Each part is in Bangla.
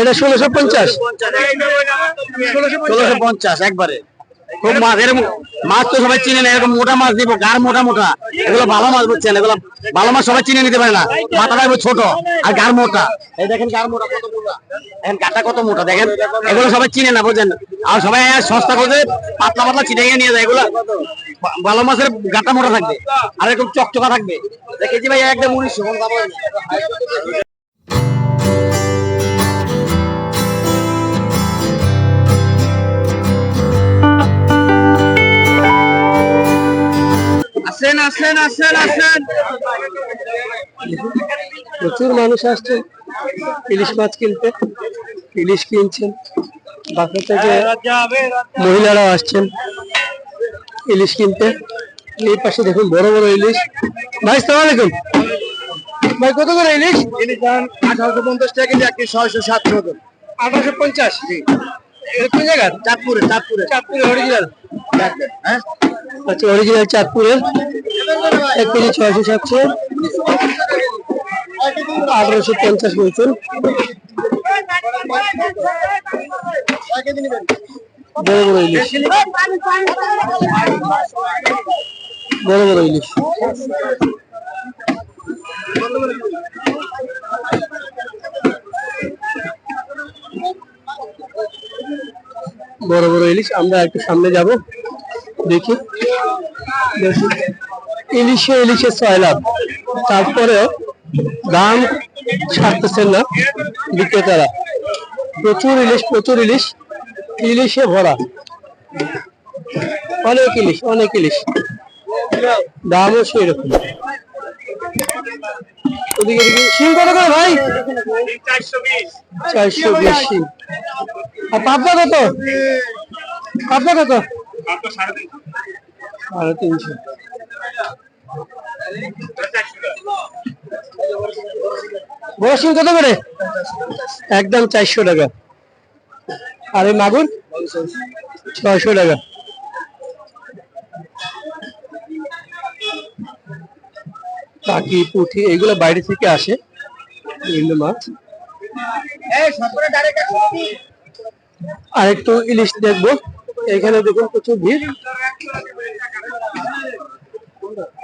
এটা ষোলোশো পঞ্চাশ। ষোলোশো পঞ্চাশ, একবারে। খুব মাছ, এরকম মাছ তো সবাই চিনে না, এরকম মোটা মাছ দিব, গার মোটা মোটা। এগুলো ভালো মাছ বুঝছেন, এগুলো ভালো মাছ সবাই চিনে নিতে পারে না। মাথাটা ছোট আর গার মোটা। এই দেখেন গার মোটা কত মোটা। দেখেন গাটা কত মোটা, দেখেন। এগুলো সবাই চিনে না, বুঝছেন? আর সবাই সস্তা করে পাতলা পাতলা চিনে গিয়ে নিয়ে যায়, এগুলো ভালো মাছের গাটা মোটা থাকবে, আর এরকম চকচকা থাকবে। দেখেছি ভাই, একদম উনিশশো আসেন আসেন আসেন আসেন। প্রচুর মানুষ আসছে। ইলিশ মাছ কিনতে ইলিশ কিনছেন। বাসা থেকে মহিলারাও আসছেন ইলিশ কিনতে। এই পাশে দেখুন বড় বড় ইলিশ। ভাই সালাম আলাইকুম। ভাই কত করে ইলিশ? আঠারোশো পঞ্চাশ টাকা কেজি একটি ছয়শো সাতশো আঠারোশো পঞ্চাশ? কোন জায়গা চাঁদপুরে চাঁদপুরে। চাঁদপুরের অরিজিনাল হ্যাঁ? আচ্ছা অরিজিনাল চাঁদপুরের এক কেজি ছয়শো সাতশো। আঠারোশো পঞ্চাশ বলছেন বড় বড় ইলিশ। বড় বড় ইলিশ। বড় বড় ইলিশ। আমরা একটু সামনে যাব দেখি দেখি। ইলিশে ইলিশে ছয় লাভ তারপরেও দাম ছাড়তেছেন না বিক্রেতারা। প্রচুর ইলিশ প্রচুর ইলিশ, ইলিশে ভরা। অনেক ইলিশ অনেক ইলিশ। দামও সেই রকম কত ভাই? চারশো বিশ শিম। আর কত? সাড়ে তিনশো বড় শিম কত করে? একদম চারশো টাকা। আর মাগুর? ছয়শো টাকা। কাকি পুঁটি এগুলো বাইরে থেকে আসে। বিভিন্ন মাছ। আর একটু ইলিশ দেখব। এখানে দেখুন প্রচুর ভিড়।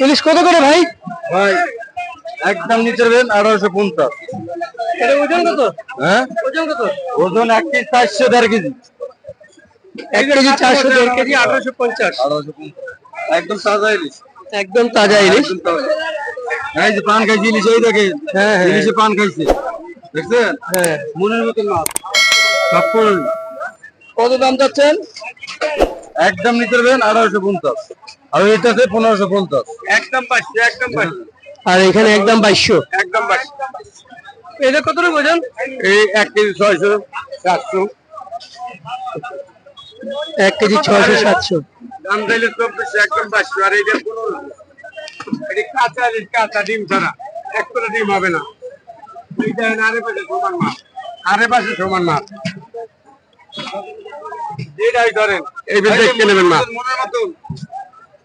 ইলিশ কত করে ভাই? ভাই একদম নিচে দেবেন আঠারোশো পঞ্চাশ। এটা ওজন কত? হ্যাঁ? ওজন কত? ওজন এক কেজি চারশো দেড় কেজি। এক কেজি চারশো দেড় কেজি আঠারোশো পঞ্চাশ। আঠারোশো পঞ্চাশ। একদম তাজা ইলিশ। একদম তাজা ইলিশ। একদম তাজা। এই যে পান খাইছে ইলিশ ওই দেখে হ্যাঁ, হ্যাঁ। ইলিশে পান খাইছে। দেখছেন? হ্যাঁ। মনের মতন মাছ। কত দাম যাচ্ছেন একদম নিতে পারবেন আঠারোশো পঞ্চাশ। আর এটাতে পনেরোশো পঞ্চাশ। একদম একদম আর এখানে একদম বাইশশো। একদম এটা কত ওজন এই এক কেজি ছয়শো সাতশো। এক কেজি ছয়শো সাতশো। দাম চাইলে চব্বিশশো একদম পাঁচশো। আর এইটা পনেরো এটি কাঁচা কাঁচা ডিম ছাড়া এক করে ডিম হবে না। এইটা আরে পাশে সমান মাছ আরে পাশে সমান মাছ যেটাই ধরেন। এই বেশি দেখে নেবেন মাছ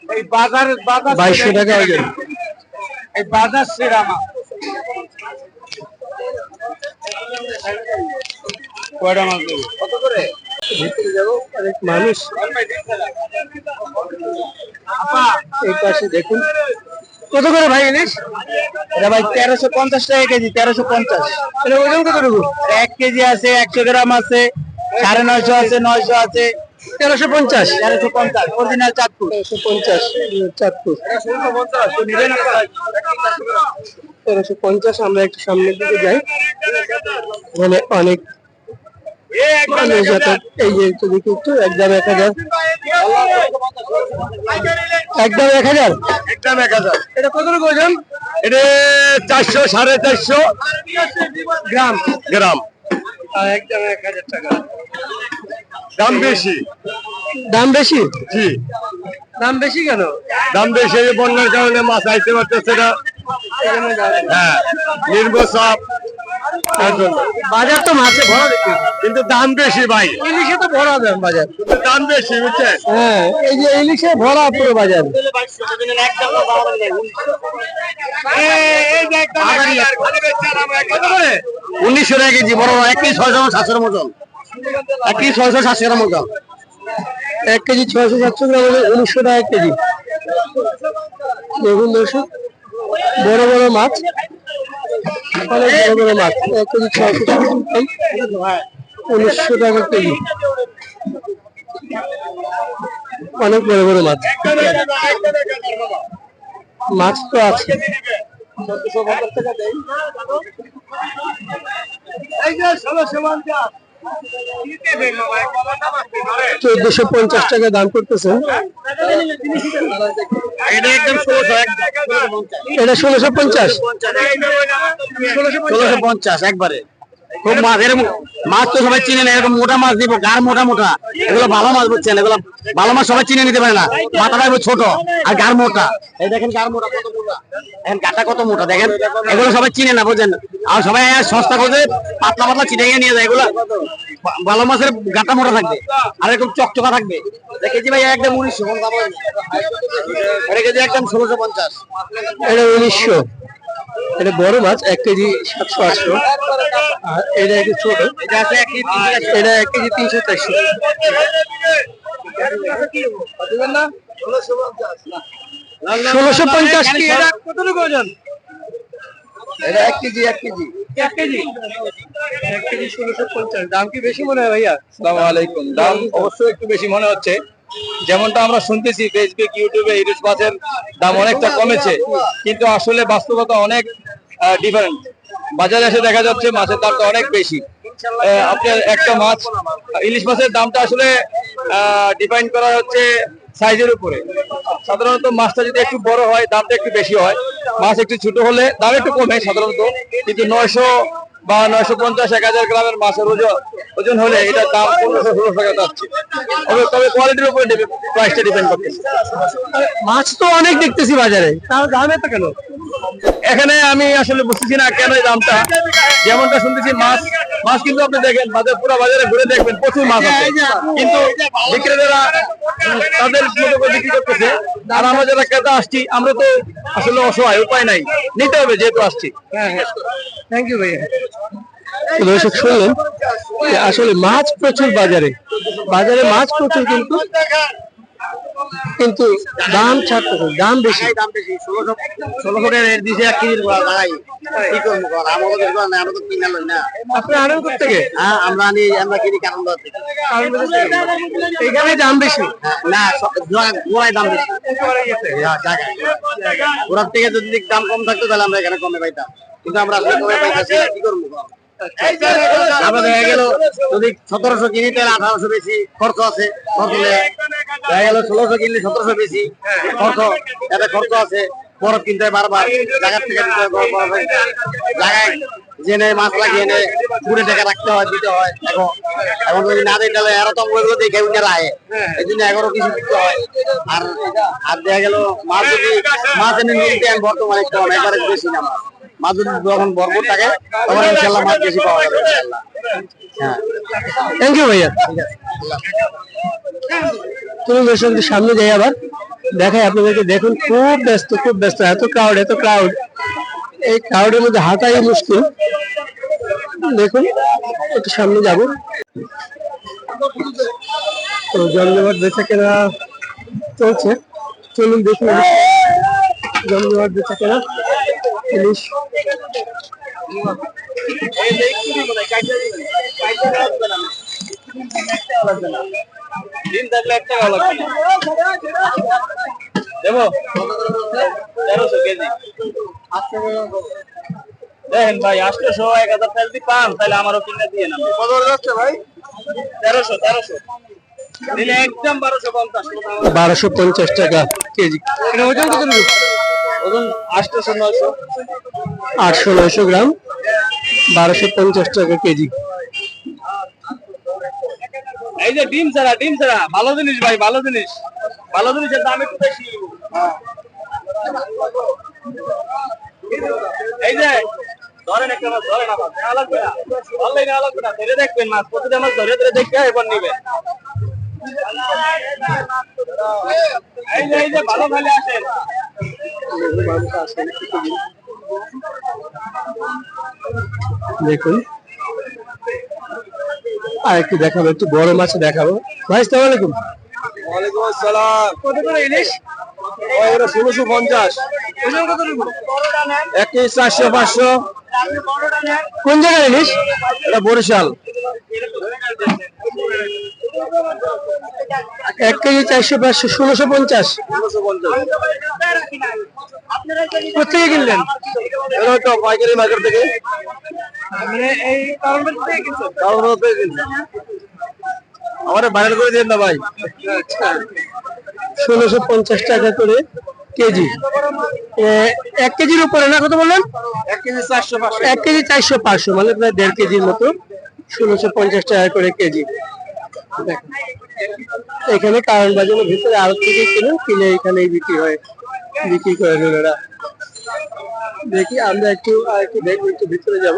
এই বাজার বাজার বাইশশো টাকা ওজন এই বাজার সেরা মাছ কয়টা মাছ দেবে? কত করে? মানুষ। এই পাশে দেখুন। কত করে ভাই ইলিশ এটা ভাই তেরোশো পঞ্চাশ টাকা কেজি তেরোশো পঞ্চাশ। ওজন কত টাকা এক কেজি আছে একশো গ্রাম আছে সাড়ে নয়শো আছে নয়শো আছে। তেরোশো পঞ্চাশ। তেরোশো পঞ্চাশ। অরিজিনাল চাঁদপুর। তেরোশো পঞ্চাশ। চাঁদপুর। তেরোশো পঞ্চাশ আমরা একটু সামনের দিকে যাই। এখানে অনেক মানুষ এই যে একটু দেখি একটু একদম এক হাজার। একদম এক হাজার? একদম এক হাজার। এটা কত টাকা ওজন এটা চারশো সাড়ে চারশো। গ্রাম। গ্রাম। একদম এক হাজার টাকা। দাম বেশি। দাম বেশি? জি। দাম বেশি কেন? দাম বেশি এই বন্যার কারণে মাছ আইতে পারতেছে না। হ্যাঁ নির্বসব তার বাজার তো মাছে ভরা কিন্তু দাম বেশি ভাই। ইলিশে তো ভরা দেন বাজার। দাম বেশি বুঝছেন? হ্যাঁ এই যে ইলিশে ভরা পুরো বাজার। উনিশশো টাকা কেজি বড় এক কেজি ছয়শো সাতশোর মতন। এক কেজি ছয়শো সাতশোর মতন এক কেজি ছয়শো সাতশো গ্রাম উনিশশো টাকা কেজি। দেখুন দর্শক, বড় বড় মাছ, অনেক বড় বড় মাছ, এক কেজি ছয়শো সাতশো গ্রাম উনিশশো টাকা কেজি। অনেক বড় বড় মাছ। মাছ তো আছে। চোদ্দশো পঞ্চাশ টাকা দাম করতেছেন এটা ষোলোশো পঞ্চাশ। ষোলোশো পঞ্চাশ একবারে। খুব মাছ, এরকম মাছ তো সবাই চিনে না, এরকম মোটা মাছ দিব, গার মোটা মোটা। এগুলো ভালো মাছ বুঝছেন, এগুলো ভালো মাছ সবাই চিনে নিতে পারে না। মাথাটা ছোট আর গার মোটা। এই দেখেন গার মোটা কত মোটা। দেখেন গাটা কত মোটা, দেখেন। এগুলো সবাই চিনে না, বুঝছেন? আর সবাই সস্তা করে পাতলা পাতলা চিনে নিয়ে যায়, এগুলো ভালো মাছের গাটা মোটা থাকবে আর এরকম চকচকা থাকবে। দেখেছি ভাই একদম উনিশশো একদম ষোলোশো পঞ্চাশ। উনিশশো। এটা বড় মাছ এক কেজি সাতশো আটশো। আর এটা একটু ছোট। এটা এক কেজি তিনশো চারশো। ষোলোশো পঞ্চাশ কি এটা? কতটুকু ওজন? এটা এক কেজি এক কেজি। এক কেজি? এক কেজি ষোলোশো পঞ্চাশ। দাম কি বেশি মনে হয় ভাইয়া? আসসালামু আলাইকুম। দাম অবশ্যই একটু বেশি মনে হচ্ছে। যেমনটা আমরা শুনতেছি ফেসবুক ইউটিউবে ইলিশ মাছের দাম অনেকটা কমেছে, কিন্তু আসলে বাস্তবতা অনেক ডিফারেন্ট বাজারে এসে দেখা যাচ্ছে মাছের দামটা অনেক বেশি। আপনার একটা মাছ ইলিশ মাছের দামটা আসলে ডিফাইন করা হচ্ছে সাইজের উপরে। সাধারণত মাছটা যদি একটু বড় হয়, দামটা একটু বেশি হয়। মাছ একটু ছোট হলে দাম একটু কমে সাধারণত, কিন্তু নয়শো বা নয়শো পঞ্চাশ এক হাজার গ্রামের মাছের ওজন ওজন হলে এটার দাম পনেরোশো ষোলো টাকা যাচ্ছে। তবে কোয়ালিটির উপরে প্রাইসটা ডিপেন্ড করতেছে। মাছ তো অনেক দেখতেছি বাজারে। তার দাম এত কেন? এখানে আমি আসলে বুঝতেছি না কেন এই দামটা। যেমনটা শুনতেছি মাছ মাছ কিন্তু আপনি দেখেন বাজার পুরো বাজারে ঘুরে দেখবেন প্রচুর মাছ আছে। কিন্তু বিক্রেতারা তাদের মতো করে বিক্রি করতেছে। আর আমরা যারা ক্রেতা আসছি আমরা তো আসলে অসহায় উপায় নাই। নিতে হবে যেহেতু আসছি। থ্যাংক ইউ ভাইয়া। দর্শক শুনলেন আসলে মাছ প্রচুর বাজারে। বাজারে মাছ প্রচুর কিন্তু কিন্তু দাম ছাড়তেছে দাম বেশি। দাম বেশি। ষোলোশো ষোলোশো টাকা রেট দিছে এক কেজির দাঁড়াই কি করব কর আমরা তো কিনা লই না। আপনি আনন্দ থেকে? হ্যাঁ আমরা আনি আমরা কিনি কারণ থেকে। এখানে দাম বেশি? না জোড়ায় দাম বেশি। হ্যাঁ, জায়গায়। ওরার থেকে যদি দাম কম থাকতো তাহলে আমরা এখানে কমে পাইতাম। কিন্তু আমরা আসলে কমে পাইতেছি না, কি করব কর? দেখা গেল যদি সতেরোশো কিনি তাহলে আঠারোশো বেশি খরচ আছে খরচ দেখা গেল ষোলোশো কিনলে সতেরোশো বেশি খরচ এতে খরচ আছে বরফ কিনতে বারবার জায়গার থেকে হয় হয়। জায়গায় জেনে মাছ লাগিয়ে এনে পুরে টাকা রাখতে হয় দিতে হয় এখন এখন যদি না দিই তাহলে এরা তো ওইগুলো দেখে উঠে রায় এই জন্য এগারো কিছু দিতে হয় আর আর দেখা গেল মাছ যদি মাছ এনে নিতে বর্তমানে বেশি না মাছ মাছ যখন ভরপুর থাকে, তখন ইনশাল্লাহ মাছ বেশি পাওয়া যাবে হ্যাঁ। থ্যাংক ইউ ভাইয়া। তুমি দর্শক সামনে যাই আবার, দেখাই আপনাদেরকে, দেখুন, খুব ব্যস্ত খুব ব্যস্ত, এত ক্রাউড এত ক্রাউড এই ক্রাউডের মধ্যে হাঁটাই মুশকিল। দেখুন, একটু সামনে যাব। তো জমজমাট বেচা কেনা চলছে। চলুন দেখুন জমজমাট বেচা কেনা। ইলিশ। দিন থাকলে এক টাকা লাগবে দেবো তেরোশো কেজি দেখেন ভাই আটশোশো এক হাজার পান তাহলে আমারও কিনে দিয়ে নেন কত যাচ্ছে ভাই তেরোশো তেরোশো একদম বারোশো পঞ্চাশ বারোশো পঞ্চাশ টাকা কেজি। ওজন কত ওজন আটশোশো নয়শো আটশো নয়শো গ্রাম। বারোশো পঞ্চাশ টাকা কেজি। এই যে ডিম ছাড়া ডিম ছাড়া। ভালো জিনিস ভাই ভালো জিনিস। ভালো জিনিসের দাম একটু বেশি। এই যে ধরেন একটা মাছ ধরেন লাগবে না। লাগবে না। ধরে দেখবেন মাছ। প্রতিটা মাছ ধরে ধরে দেখবে এবার নিবেন এই যে এই যে ভালো ভালো আসেন। দেখুন। আর একটু দেখাবো একটু বড় মাছ দেখাবো। ভাই সালাম আলাইকুম। ওয়ালাইকুম আসসালাম। কত করে ইলিশ? ওটা ষোলোশো পঞ্চাশ? এক কেজি চারশো পাঁচশো। কোন ইলিশ? এটা বরিশাল। এক কেজি চারশো পাঁচশো ষোলোশো পঞ্চাশ। কোথেকে কিনলেন? পাইকারি মার্কেট থেকে। এই কারণ থেকে কিনছেন কারণ হতে কিনছি আমার বাইরে করে দিন না ভাই। ষোলোশো পঞ্চাশ টাকা করে কেজি। এক কেজির উপরে না কত বললেন? এক কেজি চারশো পাঁচশো। এক কেজি চারশো পাঁচশো মানে প্রায় দেড় কেজির মতো। ষোলোশো পঞ্চাশ টাকা করে কেজি। এখানে কারণ বাজারের ভিতরে আরও থেকে কিনেন কিনে এখানে বিক্রি হয়। বিক্রি করে ওরা। দেখি আমরা একটু আর একটু দেখব একটু ভিতরে যাব।